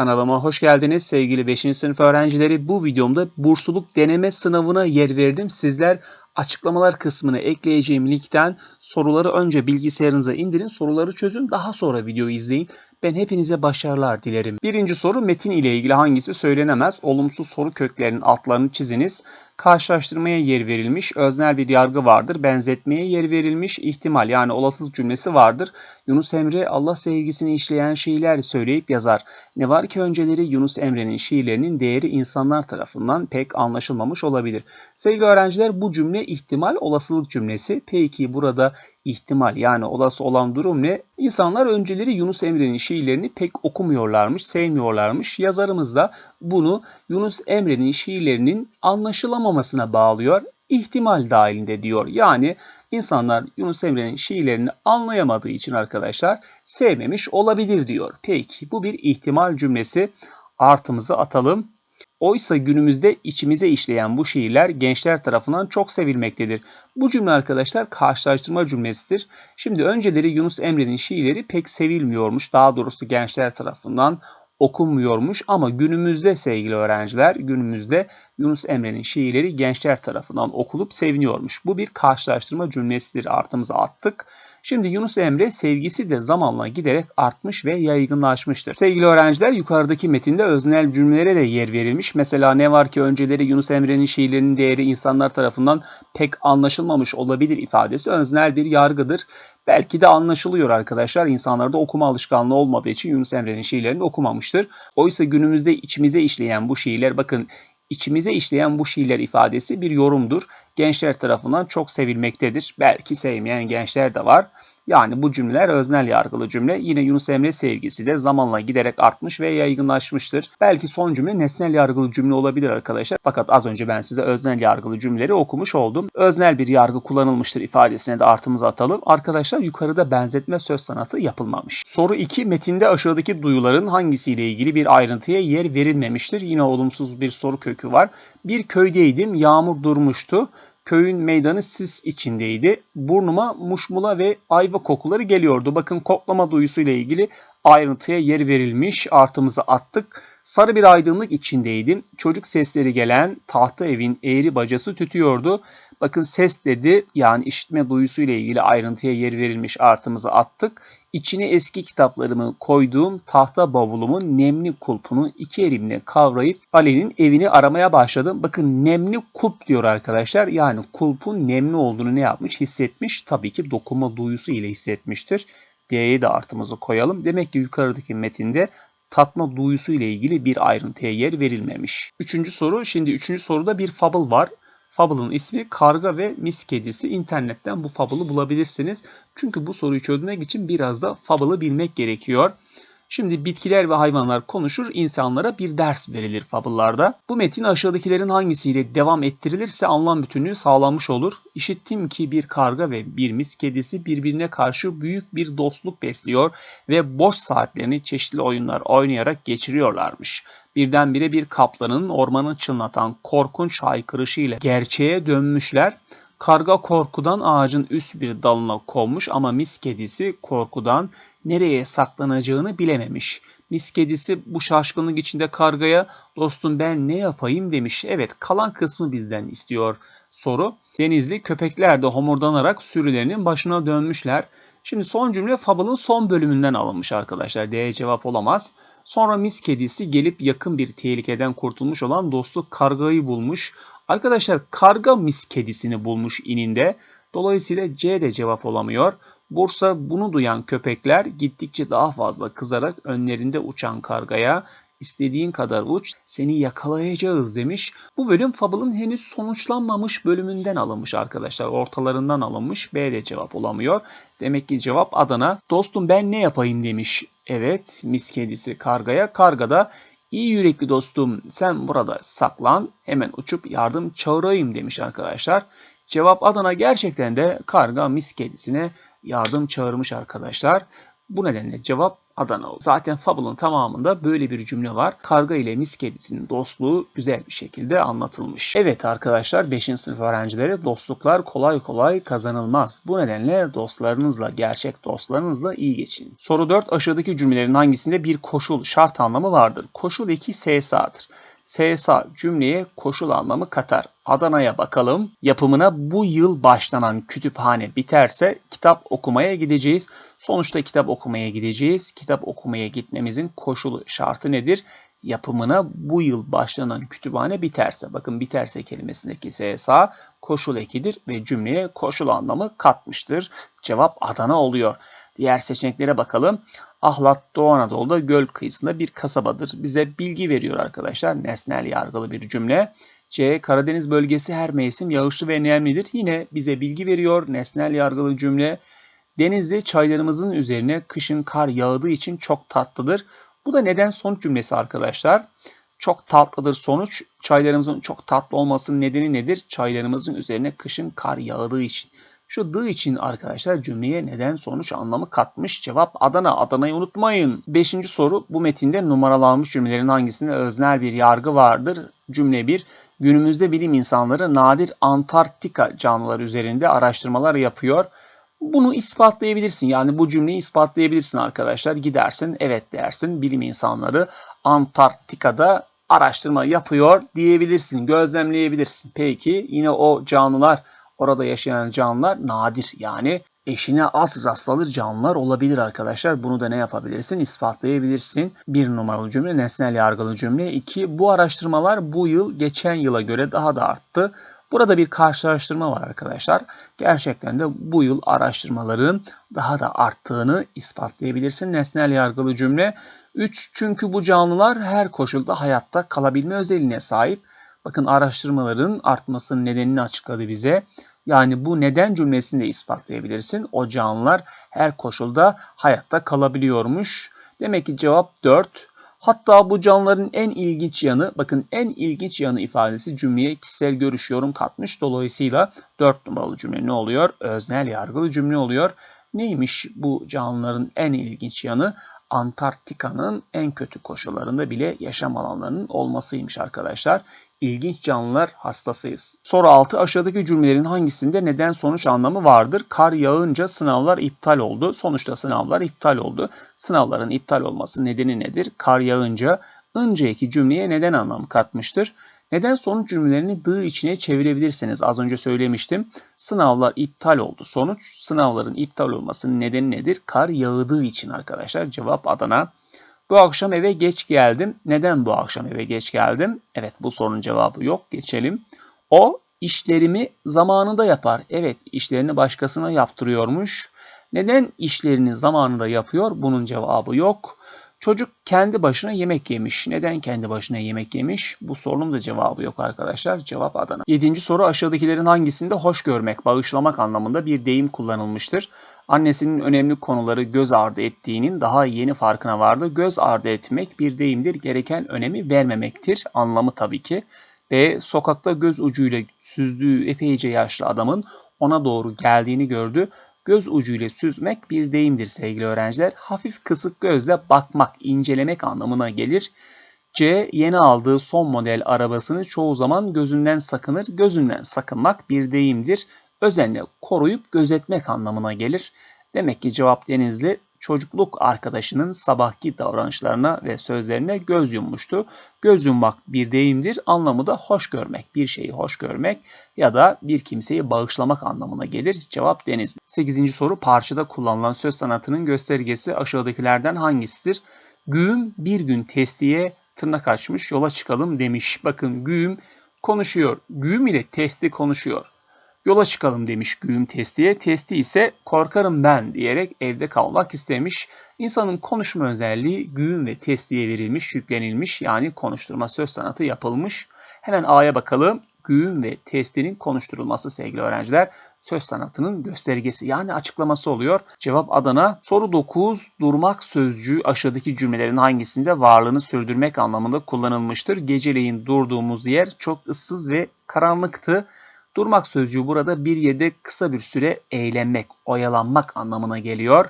Kanalıma hoş geldiniz sevgili 5. sınıf öğrencileri. Bu videomda bursluluk deneme sınavına yer verdim. Sizler açıklamalar kısmına ekleyeceğim linkten soruları önce bilgisayarınıza indirin, soruları çözün, daha sonra videoyu izleyin. Ben hepinize başarılar dilerim. Birinci soru metin ile ilgili hangisi söylenemez? Olumsuz soru köklerinin altlarını çiziniz. Karşılaştırmaya yer verilmiş, öznel bir yargı vardır. Benzetmeye yer verilmiş, ihtimal yani olasılık cümlesi vardır. Yunus Emre Allah sevgisini işleyen şiirler söyleyip yazar. Ne var ki önceleri Yunus Emre'nin şiirlerinin değeri insanlar tarafından pek anlaşılmamış olabilir. Sevgili öğrenciler bu cümle ihtimal olasılık cümlesi. Peki burada ihtimal yani olası olan durum ne? İnsanlar önceleri Yunus Emre'nin şiirlerini pek okumuyorlarmış, sevmiyorlarmış. Yazarımız da bunu Yunus Emre'nin şiirlerinin anlaşılamamasına bağlıyor. İhtimal dahilinde diyor. Yani insanlar Yunus Emre'nin şiirlerini anlayamadığı için arkadaşlar sevmemiş olabilir diyor. Peki bu bir ihtimal cümlesi. Artımızı atalım. Oysa günümüzde içimize işleyen bu şiirler gençler tarafından çok sevilmektedir. Bu cümle arkadaşlar karşılaştırma cümlesidir. Şimdi önceleri Yunus Emre'nin şiirleri pek sevilmiyormuş. Daha doğrusu gençler tarafından okunmuyormuş ama günümüzde sevgili öğrenciler günümüzde Yunus Emre'nin şiirleri gençler tarafından okulup seviniyormuş. Bu bir karşılaştırma cümlesidir. Artımıza attık. Şimdi Yunus Emre sevgisi de zamanla giderek artmış ve yaygınlaşmıştır. Sevgili öğrenciler yukarıdaki metinde öznel cümlelere de yer verilmiş. Mesela ne var ki önceleri Yunus Emre'nin şiirlerinin değeri insanlar tarafından pek anlaşılmamış olabilir ifadesi öznel bir yargıdır. Belki de anlaşılıyor arkadaşlar. İnsanlarda okuma alışkanlığı olmadığı için Yunus Emre'nin şiirlerini okumamıştır. Oysa günümüzde içimize işleyen bu şiirler bakın içimize işleyen bu şiirler ifadesi bir yorumdur. Gençler tarafından çok sevilmektedir. Belki sevmeyen gençler de var. Yani bu cümleler öznel yargılı cümle. Yine Yunus Emre sevgisi de zamanla giderek artmış ve yaygınlaşmıştır. Belki son cümle nesnel yargılı cümle olabilir arkadaşlar. Fakat az önce ben size öznel yargılı cümleleri okumuş oldum. Öznel bir yargı kullanılmıştır ifadesine de artımızı atalım. Arkadaşlar yukarıda benzetme söz sanatı yapılmamış. Soru 2. Metinde aşağıdaki duyuların hangisiyle ilgili bir ayrıntıya yer verilmemiştir? Yine olumsuz bir soru kökü var. Bir köydeydim, yağmur durmuştu. Köyün meydanı sis içindeydi. Burnuma muşmula ve ayva kokuları geliyordu. Bakın koklama duyusuyla ilgili ayrıntıya yer verilmiş. Artımızı attık. Sarı bir aydınlık içindeydim. Çocuk sesleri gelen tahta evin eğri bacası tütüyordu. Bakın ses dedi yani işitme duyusuyla ilgili ayrıntıya yer verilmiş artımızı attık. İçine eski kitaplarımı koyduğum tahta bavulumun nemli kulpunu iki elimle kavrayıp Ali'nin evini aramaya başladım. Bakın nemli kulp diyor arkadaşlar. Yani kulpun nemli olduğunu ne yapmış? Hissetmiş. Tabii ki dokunma duyusu ile hissetmiştir. D'ye de artımızı koyalım. Demek ki yukarıdaki metinde tatma duyusu ile ilgili bir ayrıntıya yer verilmemiş. Üçüncü soru. Şimdi üçüncü soruda bir fable var. Fable'ın ismi Karga ve Mis Kedisi. İnternetten bu Fable'ı bulabilirsiniz. Çünkü bu soruyu çözmek için biraz da Fable'ı bilmek gerekiyor. Şimdi bitkiler ve hayvanlar konuşur, insanlara bir ders verilir fabıllarda. Bu metin aşağıdakilerin hangisiyle devam ettirilirse anlam bütünlüğü sağlanmış olur. İşittim ki bir karga ve bir mis kedisi birbirine karşı büyük bir dostluk besliyor ve boş saatlerini çeşitli oyunlar oynayarak geçiriyorlarmış. Birdenbire bir kaplanın ormanı çınlatan korkunç haykırışıyla gerçeğe dönmüşler. Karga korkudan ağacın üst bir dalına konmuş ama mis kedisi korkudan nereye saklanacağını bilememiş. Mis kedisi bu şaşkınlık içinde kargaya dostum ben ne yapayım demiş. Evet kalan kısmı bizden istiyor soru. Denizli köpekler de homurdanarak sürülerinin başına dönmüşler. Şimdi son cümle Fable'ın son bölümünden alınmış arkadaşlar. D cevap olamaz. Sonra mis kedisi gelip yakın bir tehlikeden kurtulmuş olan dostu kargayı bulmuş. Arkadaşlar karga mis kedisini bulmuş ininde. Dolayısıyla C de cevap olamıyor. Bursa bunu duyan köpekler gittikçe daha fazla kızarak önlerinde uçan kargaya istediğin kadar uç seni yakalayacağız demiş. Bu bölüm Fable'ın henüz sonuçlanmamış bölümünden alınmış arkadaşlar. Ortalarından alınmış. B de cevap olamıyor. Demek ki cevap Adana. Dostum ben ne yapayım demiş. Evet mis kedisi kargaya. Karga da İyi yürekli dostum sen burada saklan hemen uçup yardım çağırayım demiş arkadaşlar. Cevap Adana gerçekten de karga mis kedisine yardım çağırmış arkadaşlar. Bu nedenle cevap Adana oldu. Zaten Fable'ın tamamında böyle bir cümle var. Karga ile mis kedisinin dostluğu güzel bir şekilde anlatılmış. Evet arkadaşlar 5. sınıf öğrencileri dostluklar kolay kolay kazanılmaz. Bu nedenle dostlarınızla, gerçek dostlarınızla iyi geçin. Soru 4 aşağıdaki cümlelerin hangisinde bir koşul, şart anlamı vardır? Koşul 2 SSA'dır. SSA cümleye koşul anlamı katar. Adana'ya bakalım. Yapımına bu yıl başlanan kütüphane biterse kitap okumaya gideceğiz. Sonuçta kitap okumaya gideceğiz. Kitap okumaya gitmemizin koşulu şartı nedir? Yapımına bu yıl başlanan kütüphane biterse. Bakın biterse kelimesindeki SSA koşul ekidir ve cümleye koşul anlamı katmıştır. Cevap Adana oluyor. Diğer seçeneklere bakalım. Ahlat Doğu Anadolu'da göl kıyısında bir kasabadır. Bize bilgi veriyor arkadaşlar. Nesnel yargılı bir cümle. C. Karadeniz bölgesi her mevsim yağışlı ve nemlidir. Yine bize bilgi veriyor. Nesnel yargılı cümle. Denizli çaylarımızın üzerine kışın kar yağdığı için çok tatlıdır. Bu da neden sonuç cümlesi arkadaşlar. Çok tatlıdır sonuç. Çaylarımızın çok tatlı olmasının nedeni nedir? Çaylarımızın üzerine kışın kar yağdığı için. Şu dı için arkadaşlar cümleye neden sonuç anlamı katmış. Cevap Adana. Adana'yı unutmayın. Beşinci soru bu metinde numaralanmış cümlelerin hangisinde öznel bir yargı vardır? Cümle 1. Günümüzde bilim insanları nadir Antarktika canlıları üzerinde araştırmalar yapıyor. Bunu ispatlayabilirsin. Yani bu cümleyi ispatlayabilirsin arkadaşlar. Gidersin evet dersin. Bilim insanları Antarktika'da araştırma yapıyor diyebilirsin. Gözlemleyebilirsin. Peki yine o canlılar orada yaşayan canlılar nadir. Yani eşine az rastlanır canlılar olabilir arkadaşlar. Bunu da ne yapabilirsin? İspatlayabilirsin. Bir numaralı cümle nesnel yargılı cümle. İki bu araştırmalar bu yıl geçen yıla göre daha da arttı. Burada bir karşılaştırma var arkadaşlar. Gerçekten de bu yıl araştırmaların daha da arttığını ispatlayabilirsin. Nesnel yargılı cümle. 3. Çünkü bu canlılar her koşulda hayatta kalabilme özelliğine sahip. Bakın araştırmaların artmasının nedenini açıkladı bize. Yani bu neden cümlesini de ispatlayabilirsin. O canlılar her koşulda hayatta kalabiliyormuş. Demek ki cevap 4. Hatta bu canlıların en ilginç yanı, bakın en ilginç yanı ifadesi cümleye kişisel görüş yorum katmış. Dolayısıyla 4 numaralı cümle ne oluyor? Öznel yargılı cümle oluyor. Neymiş bu canlıların en ilginç yanı? Antarktika'nın en kötü koşullarında bile yaşam alanlarının olmasıymış arkadaşlar. İlginç canlılar hastasıyız. Soru 6. Aşağıdaki cümlelerin hangisinde neden sonuç anlamı vardır? Kar yağınca sınavlar iptal oldu. Sonuçta sınavlar iptal oldu. Sınavların iptal olması nedeni nedir? Kar yağınca önceki cümleye neden anlam katmıştır? Neden sonuç cümlelerini dı içine çevirebilirsiniz? Az önce söylemiştim. Sınavlar iptal oldu. Sonuç sınavların iptal olmasının nedeni nedir? Kar yağdığı için arkadaşlar. Cevap Adana. Bu akşam eve geç geldim. Neden bu akşam eve geç geldim? Evet bu sorunun cevabı yok. Geçelim. O işlerimi zamanında yapar. Evet işlerini başkasına yaptırıyormuş. Neden işlerini zamanında yapıyor? Bunun cevabı yok. Çocuk kendi başına yemek yemiş. Neden kendi başına yemek yemiş? Bu sorunun da cevabı yok arkadaşlar. Cevap Adana. Yedinci soru aşağıdakilerin hangisinde hoş görmek, bağışlamak anlamında bir deyim kullanılmıştır? Annesinin önemli konuları göz ardı ettiğinin daha yeni farkına vardı. Göz ardı etmek bir deyimdir. Gereken önemi vermemektir. Anlamı tabii ki. B. Sokakta göz ucuyla süzdüğü epeyce yaşlı adamın ona doğru geldiğini gördü göz ucuyla süzmek bir deyimdir sevgili öğrenciler. Hafif kısık gözle bakmak, incelemek anlamına gelir. C. Yeni aldığı son model arabasını çoğu zaman gözünden sakınır. Gözünden sakınmak bir deyimdir. Özenle koruyup gözetmek anlamına gelir. Demek ki cevap Denizli çocukluk arkadaşının sabahki davranışlarına ve sözlerine göz yummuştu. Göz yummak bir deyimdir. Anlamı da hoş görmek, bir şeyi hoş görmek ya da bir kimseyi bağışlamak anlamına gelir. Cevap Denizli. 8. soru parçada kullanılan söz sanatının göstergesi aşağıdakilerden hangisidir? Güğüm bir gün testiye tırnak açmış yola çıkalım demiş. Bakın güğüm konuşuyor. Güğüm ile testi konuşuyor. Yola çıkalım demiş güğüm testiye. Testi ise korkarım ben diyerek evde kalmak istemiş. İnsanın konuşma özelliği güğüm ve testiye verilmiş, yüklenilmiş yani konuşturma söz sanatı yapılmış. Hemen A'ya bakalım. Güğüm ve testinin konuşturulması sevgili öğrenciler söz sanatının göstergesi yani açıklaması oluyor. Cevap Adana. Soru 9. Durmak sözcüğü aşağıdaki cümlelerin hangisinde varlığını sürdürmek anlamında kullanılmıştır? Geceleyin durduğumuz yer çok ıssız ve karanlıktı. Durmak sözcüğü burada bir yerde kısa bir süre eğlenmek, oyalanmak anlamına geliyor.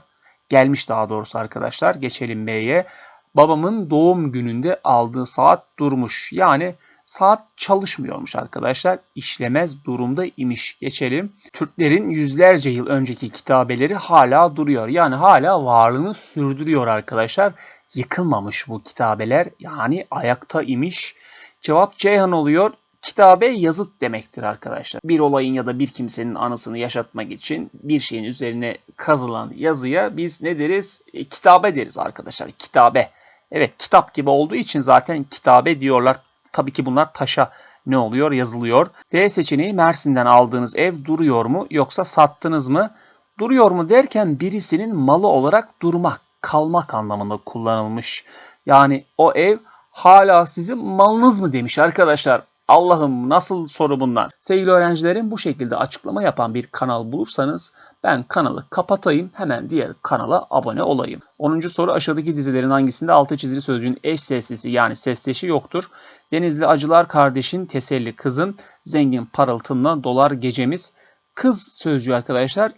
Gelmiş daha doğrusu arkadaşlar. Geçelim B'ye. Babamın doğum gününde aldığı saat durmuş. Yani saat çalışmıyormuş arkadaşlar. İşlemez durumda imiş. Geçelim. Türklerin yüzlerce yıl önceki kitabeleri hala duruyor. Yani hala varlığını sürdürüyor arkadaşlar. Yıkılmamış bu kitabeler. Yani ayakta imiş. Cevap Ceyhan oluyor. Kitabe yazıt demektir arkadaşlar. Bir olayın ya da bir kimsenin anısını yaşatmak için bir şeyin üzerine kazılan yazıya biz ne deriz? E, kitabe deriz arkadaşlar. Kitabe. Evet kitap gibi olduğu için zaten kitabe diyorlar. Tabii ki bunlar taşa ne oluyor yazılıyor. D seçeneği Mersin'den aldığınız ev duruyor mu yoksa sattınız mı? Duruyor mu derken birisinin malı olarak durmak, kalmak anlamında kullanılmış. Yani o ev hala sizin malınız mı demiş arkadaşlar. Allah'ım nasıl soru bunlar? Sevgili öğrencilerim bu şekilde açıklama yapan bir kanal bulursanız ben kanalı kapatayım hemen diğer kanala abone olayım. 10. soru aşağıdaki dizilerin hangisinde altı çizili sözcüğün eş seslisi yani sesleşi yoktur? Denizli acılar kardeşin teselli kızın zengin parıltından dolar gecemiz. Kız sözcüğü arkadaşlar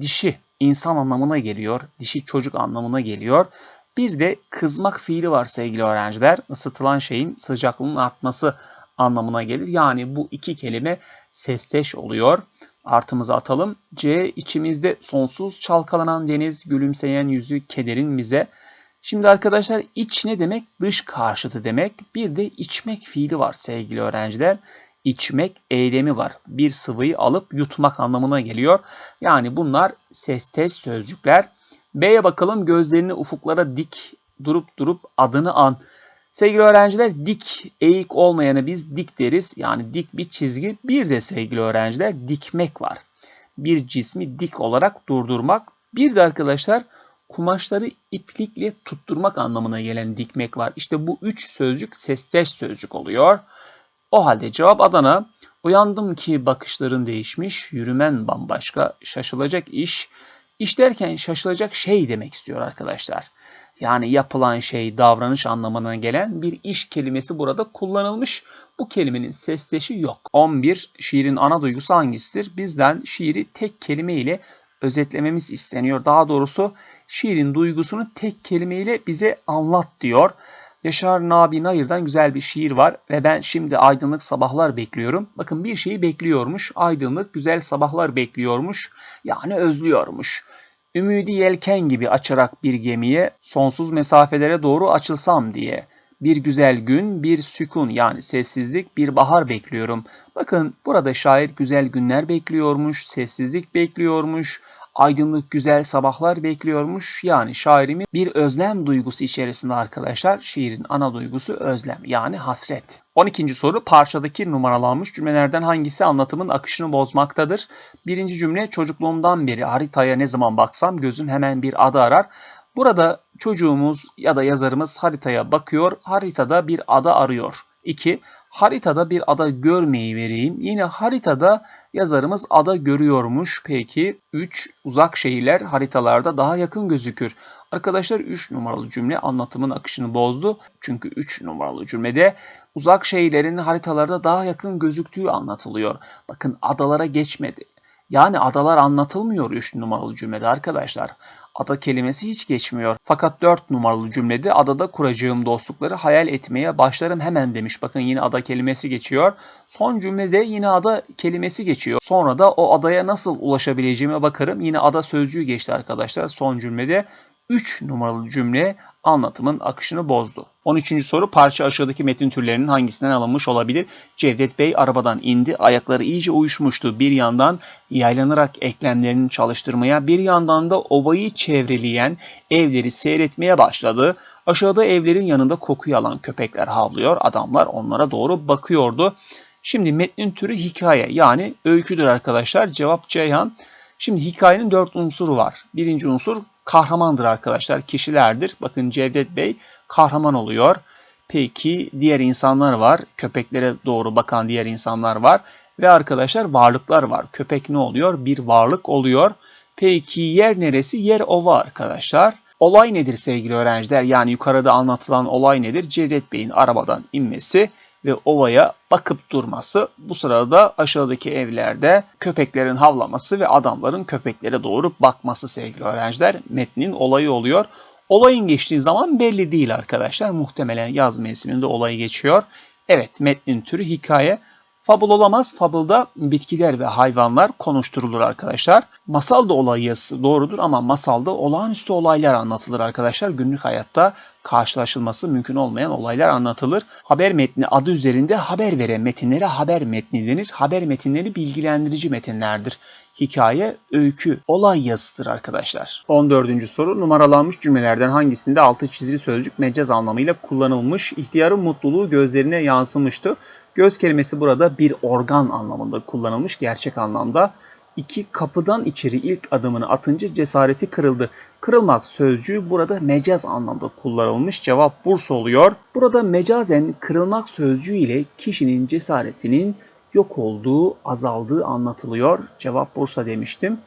dişi insan anlamına geliyor. Dişi çocuk anlamına geliyor. Bir de kızmak fiili var sevgili öğrenciler. Isıtılan şeyin sıcaklığının artması anlamına gelir. Yani bu iki kelime sesteş oluyor. Artımızı atalım. C içimizde sonsuz çalkalanan deniz, gülümseyen yüzü, kederin bize. Şimdi arkadaşlar iç ne demek? Dış karşıtı demek. Bir de içmek fiili var sevgili öğrenciler. İçmek eylemi var. Bir sıvıyı alıp yutmak anlamına geliyor. Yani bunlar sesteş sözcükler. B'ye bakalım gözlerini ufuklara dik durup durup adını an. Sevgili öğrenciler dik, eğik olmayanı biz dik deriz. Yani dik bir çizgi. Bir de sevgili öğrenciler dikmek var. Bir cismi dik olarak durdurmak. Bir de arkadaşlar kumaşları iplikle tutturmak anlamına gelen dikmek var. İşte bu üç sözcük sesteş sözcük oluyor. O halde cevap Adana. Uyandım ki bakışların değişmiş, yürümen bambaşka, şaşılacak iş. İş derken şaşılacak şey demek istiyor arkadaşlar yani yapılan şey, davranış anlamına gelen bir iş kelimesi burada kullanılmış. Bu kelimenin sesleşi yok. 11. Şiirin ana duygusu hangisidir? Bizden şiiri tek kelime ile özetlememiz isteniyor. Daha doğrusu şiirin duygusunu tek kelimeyle bize anlat diyor. Yaşar Nabi Nayır'dan güzel bir şiir var ve ben şimdi aydınlık sabahlar bekliyorum. Bakın bir şeyi bekliyormuş. Aydınlık güzel sabahlar bekliyormuş. Yani özlüyormuş. Ümidi yelken gibi açarak bir gemiye sonsuz mesafelere doğru açılsam diye. Bir güzel gün, bir sükun yani sessizlik, bir bahar bekliyorum. Bakın burada şair güzel günler bekliyormuş, sessizlik bekliyormuş, aydınlık güzel sabahlar bekliyormuş. Yani şairimi bir özlem duygusu içerisinde arkadaşlar. Şiirin ana duygusu özlem yani hasret. 12. soru parçadaki numaralanmış cümlelerden hangisi anlatımın akışını bozmaktadır? Birinci cümle çocukluğumdan beri haritaya ne zaman baksam gözüm hemen bir adı arar. Burada çocuğumuz ya da yazarımız haritaya bakıyor, haritada bir ada arıyor. 2. Haritada bir ada görmeyi vereyim. Yine haritada yazarımız ada görüyormuş. Peki 3. Uzak şehirler haritalarda daha yakın gözükür. Arkadaşlar 3 numaralı cümle anlatımın akışını bozdu. Çünkü 3 numaralı cümlede uzak şehirlerin haritalarda daha yakın gözüktüğü anlatılıyor. Bakın adalara geçmedi. Yani adalar anlatılmıyor 3 numaralı cümlede arkadaşlar. Ada kelimesi hiç geçmiyor. Fakat 4 numaralı cümlede adada kuracağım dostlukları hayal etmeye başlarım hemen demiş. Bakın yine ada kelimesi geçiyor. Son cümlede yine ada kelimesi geçiyor. Sonra da o adaya nasıl ulaşabileceğime bakarım. Yine ada sözcüğü geçti arkadaşlar son cümlede. 3 numaralı cümle anlatımın akışını bozdu. 13. soru parça aşağıdaki metin türlerinin hangisinden alınmış olabilir? Cevdet Bey arabadan indi, ayakları iyice uyuşmuştu. Bir yandan yaylanarak eklemlerini çalıştırmaya, bir yandan da ovayı çevreleyen evleri seyretmeye başladı. Aşağıda evlerin yanında kokuyu alan köpekler havlıyor, adamlar onlara doğru bakıyordu. Şimdi metnin türü hikaye yani öyküdür arkadaşlar. Cevap Ceyhan. Şimdi hikayenin dört unsuru var. Birinci unsur kahramandır arkadaşlar. Kişilerdir. Bakın Cevdet Bey kahraman oluyor. Peki diğer insanlar var. Köpeklere doğru bakan diğer insanlar var. Ve arkadaşlar varlıklar var. Köpek ne oluyor? Bir varlık oluyor. Peki yer neresi? Yer ova arkadaşlar. Olay nedir sevgili öğrenciler? Yani yukarıda anlatılan olay nedir? Cevdet Bey'in arabadan inmesi ve ovaya bakıp durması. Bu sırada aşağıdaki evlerde köpeklerin havlaması ve adamların köpeklere doğru bakması sevgili öğrenciler. Metnin olayı oluyor. Olayın geçtiği zaman belli değil arkadaşlar. Muhtemelen yaz mevsiminde olay geçiyor. Evet metnin türü hikaye. Fabul olamaz. Fabulda bitkiler ve hayvanlar konuşturulur arkadaşlar. Masal da olay yazısı doğrudur ama masalda olağanüstü olaylar anlatılır arkadaşlar. Günlük hayatta karşılaşılması mümkün olmayan olaylar anlatılır. Haber metni adı üzerinde haber veren metinlere haber metni denir. Haber metinleri bilgilendirici metinlerdir. Hikaye, öykü, olay yazısıdır arkadaşlar. 14. soru numaralanmış cümlelerden hangisinde altı çizili sözcük mecaz anlamıyla kullanılmış? İhtiyarın mutluluğu gözlerine yansımıştı. Göz kelimesi burada bir organ anlamında kullanılmış gerçek anlamda. 2. Kapıdan içeri ilk adımını atınca cesareti kırıldı. Kırılmak sözcüğü burada mecaz anlamda kullanılmış. Cevap Bursa oluyor. Burada mecazen kırılmak sözcüğü ile kişinin cesaretinin yok olduğu, azaldığı anlatılıyor. Cevap Bursa demiştim.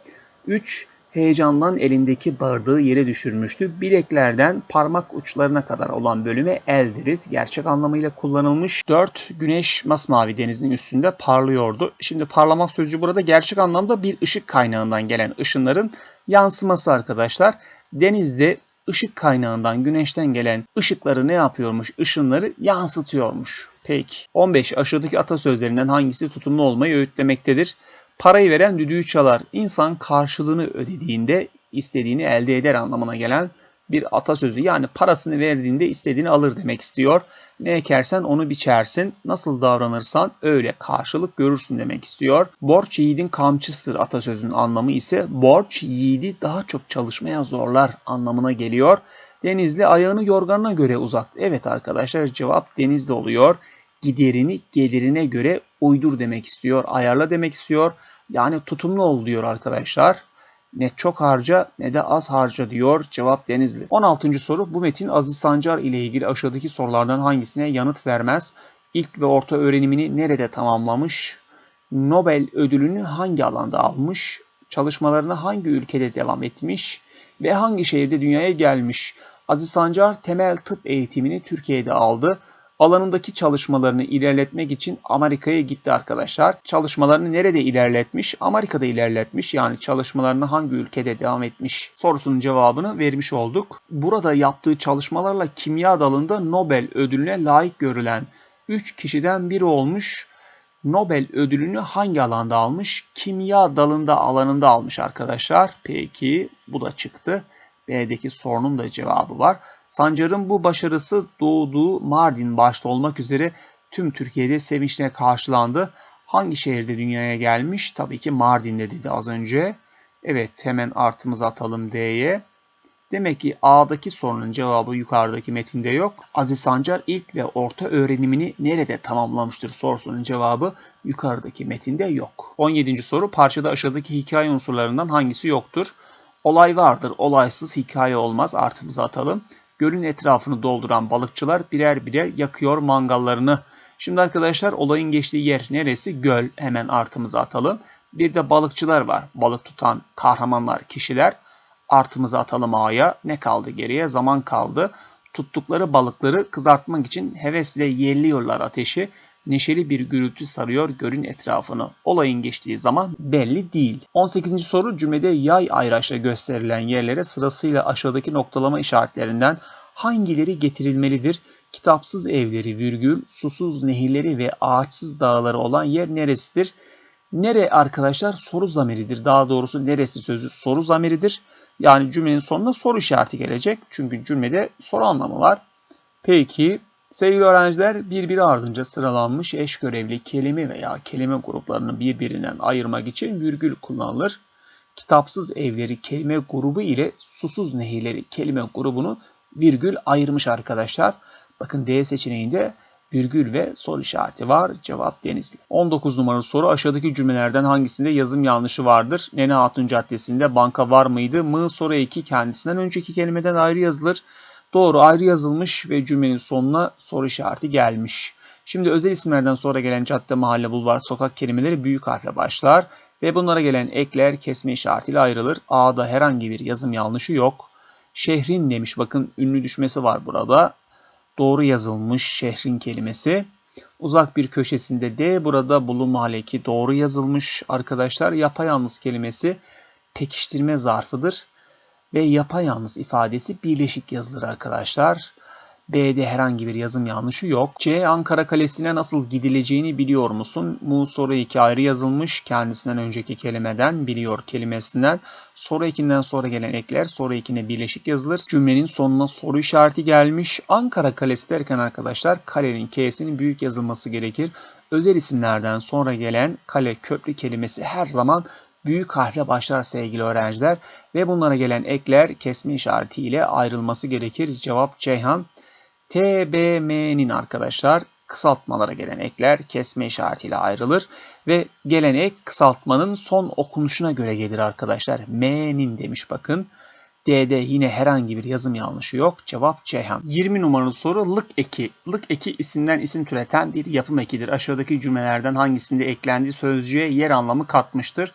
3 heyecandan elindeki bardağı yere düşürmüştü. Bileklerden parmak uçlarına kadar olan bölüme el deriz. Gerçek anlamıyla kullanılmış. 4. Güneş masmavi denizin üstünde parlıyordu. Şimdi parlamak sözcüğü burada gerçek anlamda bir ışık kaynağından gelen ışınların yansıması arkadaşlar. Denizde ışık kaynağından güneşten gelen ışıkları ne yapıyormuş? Işınları yansıtıyormuş. Peki. 15. Aşağıdaki atasözlerinden hangisi tutumlu olmayı öğütlemektedir? Parayı veren düdüğü çalar. İnsan karşılığını ödediğinde istediğini elde eder anlamına gelen bir atasözü. Yani parasını verdiğinde istediğini alır demek istiyor. Ne ekersen onu biçersin. Nasıl davranırsan öyle karşılık görürsün demek istiyor. Borç yiğidin kamçısıdır atasözünün anlamı ise borç yiğidi daha çok çalışmaya zorlar anlamına geliyor. Denizli ayağını yorganına göre uzat. Evet arkadaşlar cevap denizli oluyor. Giderini gelirine göre uydur demek istiyor. Ayarla demek istiyor. Yani tutumlu ol diyor arkadaşlar. Ne çok harca ne de az harca diyor. Cevap Denizli. 16. soru. Bu metin Aziz Sancar ile ilgili aşağıdaki sorulardan hangisine yanıt vermez? İlk ve orta öğrenimini nerede tamamlamış? Nobel ödülünü hangi alanda almış? Çalışmalarına hangi ülkede devam etmiş? Ve hangi şehirde dünyaya gelmiş? Aziz Sancar temel tıp eğitimini Türkiye'de aldı alanındaki çalışmalarını ilerletmek için Amerika'ya gitti arkadaşlar. Çalışmalarını nerede ilerletmiş? Amerika'da ilerletmiş. Yani çalışmalarını hangi ülkede devam etmiş sorusunun cevabını vermiş olduk. Burada yaptığı çalışmalarla kimya dalında Nobel ödülüne layık görülen 3 kişiden biri olmuş. Nobel ödülünü hangi alanda almış? Kimya dalında alanında almış arkadaşlar. Peki bu da çıktı. B'deki sorunun da cevabı var. Sancar'ın bu başarısı doğduğu Mardin başta olmak üzere tüm Türkiye'de sevinçle karşılandı. Hangi şehirde dünyaya gelmiş? Tabii ki Mardin'de dedi az önce. Evet hemen artımızı atalım D'ye. Demek ki A'daki sorunun cevabı yukarıdaki metinde yok. Aziz Sancar ilk ve orta öğrenimini nerede tamamlamıştır sorusunun cevabı yukarıdaki metinde yok. 17. soru parçada aşağıdaki hikaye unsurlarından hangisi yoktur? Olay vardır, olaysız hikaye olmaz. Artımızı atalım. Gölün etrafını dolduran balıkçılar birer birer yakıyor mangallarını. Şimdi arkadaşlar olayın geçtiği yer neresi? Göl. Hemen artımızı atalım. Bir de balıkçılar var. Balık tutan kahramanlar, kişiler. Artımızı atalım A'ya. Ne kaldı geriye? Zaman kaldı. Tuttukları balıkları kızartmak için hevesle yerliyorlar ateşi. Neşeli bir gürültü sarıyor gölün etrafını. Olayın geçtiği zaman belli değil. 18. soru cümlede yay ayraçla gösterilen yerlere sırasıyla aşağıdaki noktalama işaretlerinden hangileri getirilmelidir? Kitapsız evleri virgül, susuz nehirleri ve ağaçsız dağları olan yer neresidir? Nere arkadaşlar soru zamiridir. Daha doğrusu neresi sözü soru zamiridir. Yani cümlenin sonuna soru işareti gelecek. Çünkü cümlede soru anlamı var. Peki Sevgili öğrenciler birbiri ardınca sıralanmış eş görevli kelime veya kelime gruplarını birbirinden ayırmak için virgül kullanılır. Kitapsız evleri kelime grubu ile susuz nehirleri kelime grubunu virgül ayırmış arkadaşlar. Bakın D seçeneğinde virgül ve soru işareti var. Cevap Denizli. 19 numaralı soru aşağıdaki cümlelerden hangisinde yazım yanlışı vardır? Nene Hatun Caddesi'nde banka var mıydı? Mı soru eki kendisinden önceki kelimeden ayrı yazılır. Doğru ayrı yazılmış ve cümlenin sonuna soru işareti gelmiş. Şimdi özel isimlerden sonra gelen cadde, mahalle, bulvar, sokak kelimeleri büyük harfle başlar ve bunlara gelen ekler kesme işaretiyle ayrılır. A'da herhangi bir yazım yanlışı yok. Şehrin demiş bakın ünlü düşmesi var burada. Doğru yazılmış şehrin kelimesi. Uzak bir köşesinde D burada bulunma hali eki doğru yazılmış arkadaşlar. Yapayalnız kelimesi pekiştirme zarfıdır ve yapayalnız ifadesi birleşik yazılır arkadaşlar. B'de herhangi bir yazım yanlışı yok. C. Ankara Kalesi'ne nasıl gidileceğini biliyor musun? Bu soru iki ayrı yazılmış. Kendisinden önceki kelimeden biliyor kelimesinden. Soru ekinden sonra gelen ekler soru ekine birleşik yazılır. Cümlenin sonuna soru işareti gelmiş. Ankara Kalesi derken arkadaşlar kalenin K'sinin büyük yazılması gerekir. Özel isimlerden sonra gelen kale köprü kelimesi her zaman büyük harfle başlar sevgili öğrenciler ve bunlara gelen ekler kesme işareti ile ayrılması gerekir. Cevap Ceyhan. TBM'nin arkadaşlar kısaltmalara gelen ekler kesme işaretiyle ayrılır ve gelen ek kısaltmanın son okunuşuna göre gelir arkadaşlar. M'nin demiş bakın. D'de yine herhangi bir yazım yanlışı yok. Cevap Ceyhan. 20 numaralı soru lık eki. Lık eki isimden isim türeten bir yapım ekidir. Aşağıdaki cümlelerden hangisinde eklendiği sözcüğe yer anlamı katmıştır?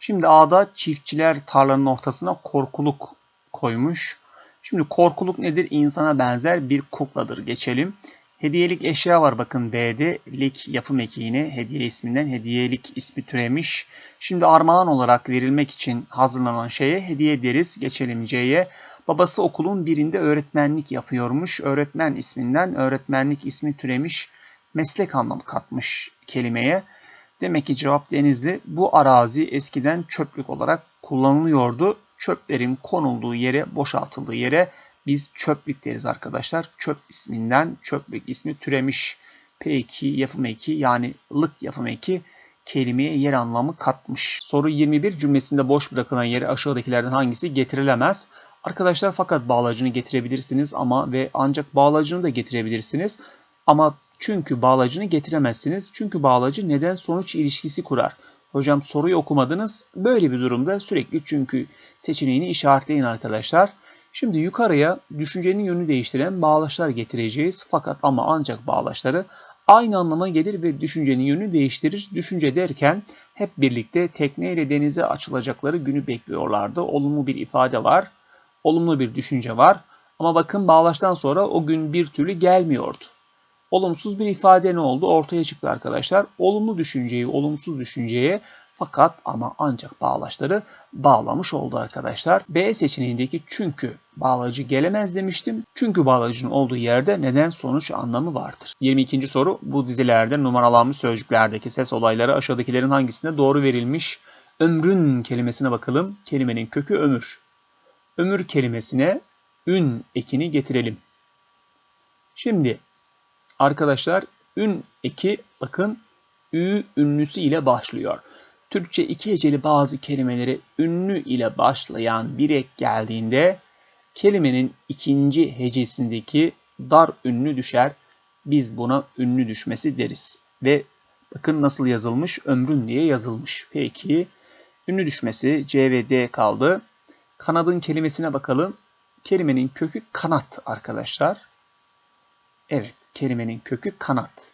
Şimdi A'da çiftçiler tarlanın ortasına korkuluk koymuş. Şimdi korkuluk nedir? İnsana benzer bir kukladır. Geçelim. Hediyelik eşya var bakın B'de. Lik yapım eki hediye isminden hediyelik ismi türemiş. Şimdi armağan olarak verilmek için hazırlanan şeye hediye deriz. Geçelim C'ye. Babası okulun birinde öğretmenlik yapıyormuş. Öğretmen isminden öğretmenlik ismi türemiş. Meslek anlamı katmış kelimeye. Demek ki cevap Denizli. Bu arazi eskiden çöplük olarak kullanılıyordu çöplerin konulduğu yere, boşaltıldığı yere biz çöplük deriz arkadaşlar. Çöp isminden çöplük ismi türemiş. P2 yapım eki yani lık yapım eki kelimeye yer anlamı katmış. Soru 21 cümlesinde boş bırakılan yere aşağıdakilerden hangisi getirilemez? Arkadaşlar fakat bağlacını getirebilirsiniz ama ve ancak bağlacını da getirebilirsiniz. Ama çünkü bağlacını getiremezsiniz. Çünkü bağlacı neden sonuç ilişkisi kurar. Hocam soruyu okumadınız. Böyle bir durumda sürekli çünkü seçeneğini işaretleyin arkadaşlar. Şimdi yukarıya düşüncenin yönünü değiştiren bağlaçlar getireceğiz. Fakat ama ancak bağlaçları aynı anlama gelir ve düşüncenin yönünü değiştirir. Düşünce derken hep birlikte tekneyle denize açılacakları günü bekliyorlardı. Olumlu bir ifade var. Olumlu bir düşünce var. Ama bakın bağlaçtan sonra o gün bir türlü gelmiyordu olumsuz bir ifade ne oldu? Ortaya çıktı arkadaşlar. Olumlu düşünceyi olumsuz düşünceye fakat ama ancak bağlaçları bağlamış oldu arkadaşlar. B seçeneğindeki çünkü bağlacı gelemez demiştim. Çünkü bağlacının olduğu yerde neden sonuç anlamı vardır. 22. soru bu dizilerde numaralanmış sözcüklerdeki ses olayları aşağıdakilerin hangisinde doğru verilmiş? Ömrün kelimesine bakalım. Kelimenin kökü ömür. Ömür kelimesine ün ekini getirelim. Şimdi Arkadaşlar ün eki bakın ü ünlüsü ile başlıyor. Türkçe iki heceli bazı kelimeleri ünlü ile başlayan bir ek geldiğinde kelimenin ikinci hecesindeki dar ünlü düşer. Biz buna ünlü düşmesi deriz. Ve bakın nasıl yazılmış? Ömrün diye yazılmış. Peki ünlü düşmesi C ve D kaldı. Kanadın kelimesine bakalım. Kelimenin kökü kanat arkadaşlar. Evet kelimenin kökü kanat.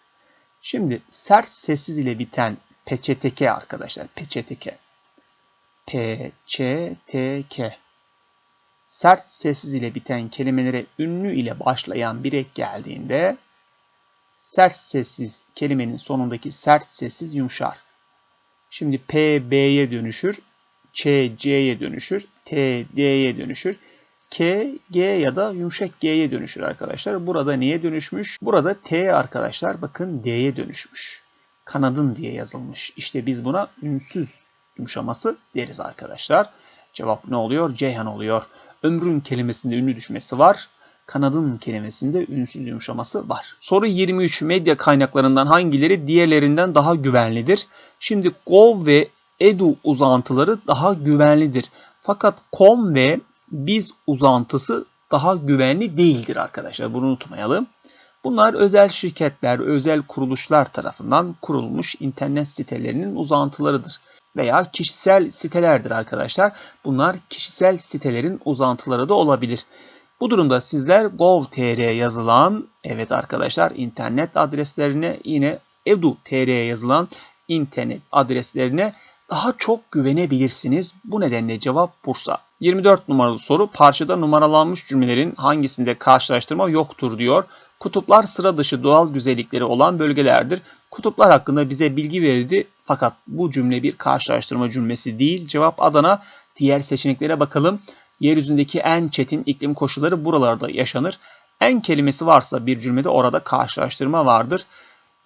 Şimdi sert sessiz ile biten peçeteke arkadaşlar. Peçeteke. P, Ç, T, K. Sert sessiz ile biten kelimelere ünlü ile başlayan bir ek geldiğinde sert sessiz kelimenin sonundaki sert sessiz yumuşar. Şimdi P, B'ye dönüşür. Ç, C'ye dönüşür. T, D'ye dönüşür. K, G ya da yumuşak G'ye dönüşür arkadaşlar. Burada niye dönüşmüş? Burada T arkadaşlar bakın D'ye dönüşmüş. Kanadın diye yazılmış. İşte biz buna ünsüz yumuşaması deriz arkadaşlar. Cevap ne oluyor? Ceyhan oluyor. Ömrün kelimesinde ünlü düşmesi var. Kanadın kelimesinde ünsüz yumuşaması var. Soru 23. Medya kaynaklarından hangileri diğerlerinden daha güvenlidir? Şimdi gov ve edu uzantıları daha güvenlidir. Fakat com ve biz uzantısı daha güvenli değildir arkadaşlar. Bunu unutmayalım. Bunlar özel şirketler, özel kuruluşlar tarafından kurulmuş internet sitelerinin uzantılarıdır. Veya kişisel sitelerdir arkadaşlar. Bunlar kişisel sitelerin uzantıları da olabilir. Bu durumda sizler gov.tr yazılan, evet arkadaşlar internet adreslerine yine edu.tr yazılan internet adreslerine daha çok güvenebilirsiniz. Bu nedenle cevap Bursa. 24 numaralı soru parçada numaralanmış cümlelerin hangisinde karşılaştırma yoktur diyor. Kutuplar sıra dışı doğal güzellikleri olan bölgelerdir. Kutuplar hakkında bize bilgi verildi fakat bu cümle bir karşılaştırma cümlesi değil. Cevap Adana. Diğer seçeneklere bakalım. Yeryüzündeki en çetin iklim koşulları buralarda yaşanır. En kelimesi varsa bir cümlede orada karşılaştırma vardır.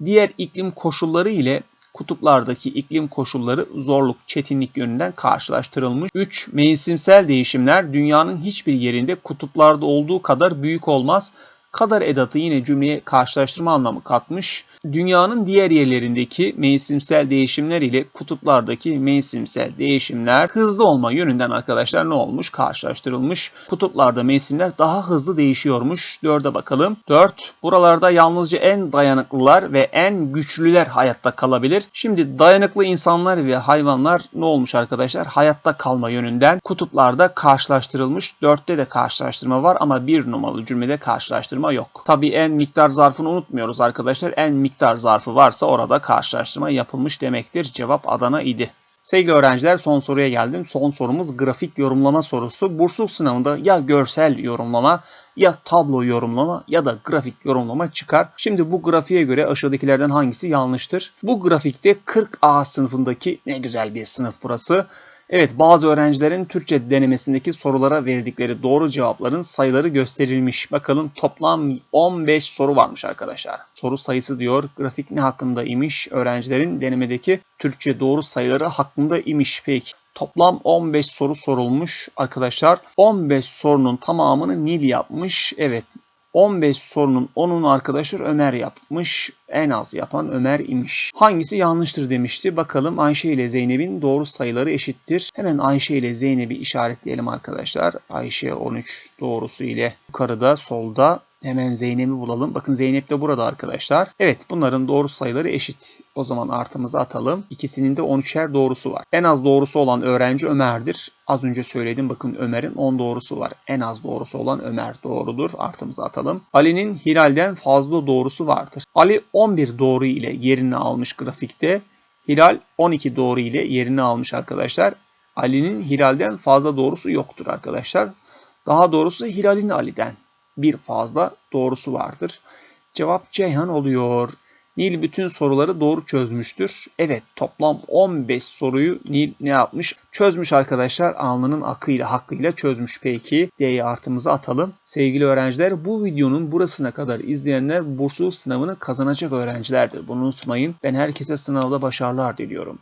Diğer iklim koşulları ile kutuplardaki iklim koşulları zorluk, çetinlik yönünden karşılaştırılmış. 3. Mevsimsel değişimler dünyanın hiçbir yerinde kutuplarda olduğu kadar büyük olmaz. Kadar edatı yine cümleye karşılaştırma anlamı katmış. Dünyanın diğer yerlerindeki mevsimsel değişimler ile kutuplardaki mevsimsel değişimler hızlı olma yönünden arkadaşlar ne olmuş? Karşılaştırılmış. Kutuplarda mevsimler daha hızlı değişiyormuş. 4'e bakalım. 4. Buralarda yalnızca en dayanıklılar ve en güçlüler hayatta kalabilir. Şimdi dayanıklı insanlar ve hayvanlar ne olmuş arkadaşlar? Hayatta kalma yönünden kutuplarda karşılaştırılmış. 4'te de karşılaştırma var ama bir numaralı cümlede karşılaştırma yok. Tabii en miktar zarfını unutmuyoruz arkadaşlar. En miktar zarfı varsa orada karşılaştırma yapılmış demektir. Cevap Adana idi. Sevgili öğrenciler son soruya geldim. Son sorumuz grafik yorumlama sorusu. Bursluluk sınavında ya görsel yorumlama ya tablo yorumlama ya da grafik yorumlama çıkar. Şimdi bu grafiğe göre aşağıdakilerden hangisi yanlıştır? Bu grafikte 40A sınıfındaki ne güzel bir sınıf burası. Evet bazı öğrencilerin Türkçe denemesindeki sorulara verdikleri doğru cevapların sayıları gösterilmiş. Bakalım toplam 15 soru varmış arkadaşlar. Soru sayısı diyor grafik ne hakkında imiş? Öğrencilerin denemedeki Türkçe doğru sayıları hakkında imiş. Peki Toplam 15 soru sorulmuş arkadaşlar. 15 sorunun tamamını Nil yapmış. Evet 15 sorunun 10'unu arkadaşlar Ömer yapmış. En az yapan Ömer imiş. Hangisi yanlıştır demişti. Bakalım Ayşe ile Zeynep'in doğru sayıları eşittir. Hemen Ayşe ile Zeynep'i işaretleyelim arkadaşlar. Ayşe 13 doğrusu ile yukarıda solda Hemen Zeynep'i bulalım. Bakın Zeynep de burada arkadaşlar. Evet bunların doğru sayıları eşit. O zaman artımızı atalım. İkisinin de 13'er doğrusu var. En az doğrusu olan öğrenci Ömer'dir. Az önce söyledim bakın Ömer'in 10 doğrusu var. En az doğrusu olan Ömer doğrudur. Artımızı atalım. Ali'nin Hilal'den fazla doğrusu vardır. Ali 11 doğru ile yerini almış grafikte. Hilal 12 doğru ile yerini almış arkadaşlar. Ali'nin Hilal'den fazla doğrusu yoktur arkadaşlar. Daha doğrusu Hilal'in Ali'den bir fazla doğrusu vardır. Cevap Ceyhan oluyor. Nil bütün soruları doğru çözmüştür. Evet toplam 15 soruyu Nil ne yapmış? Çözmüş arkadaşlar. Alnının akıyla hakkıyla çözmüş. Peki D'yi artımızı atalım. Sevgili öğrenciler bu videonun burasına kadar izleyenler bursluluk sınavını kazanacak öğrencilerdir. Bunu unutmayın. Ben herkese sınavda başarılar diliyorum.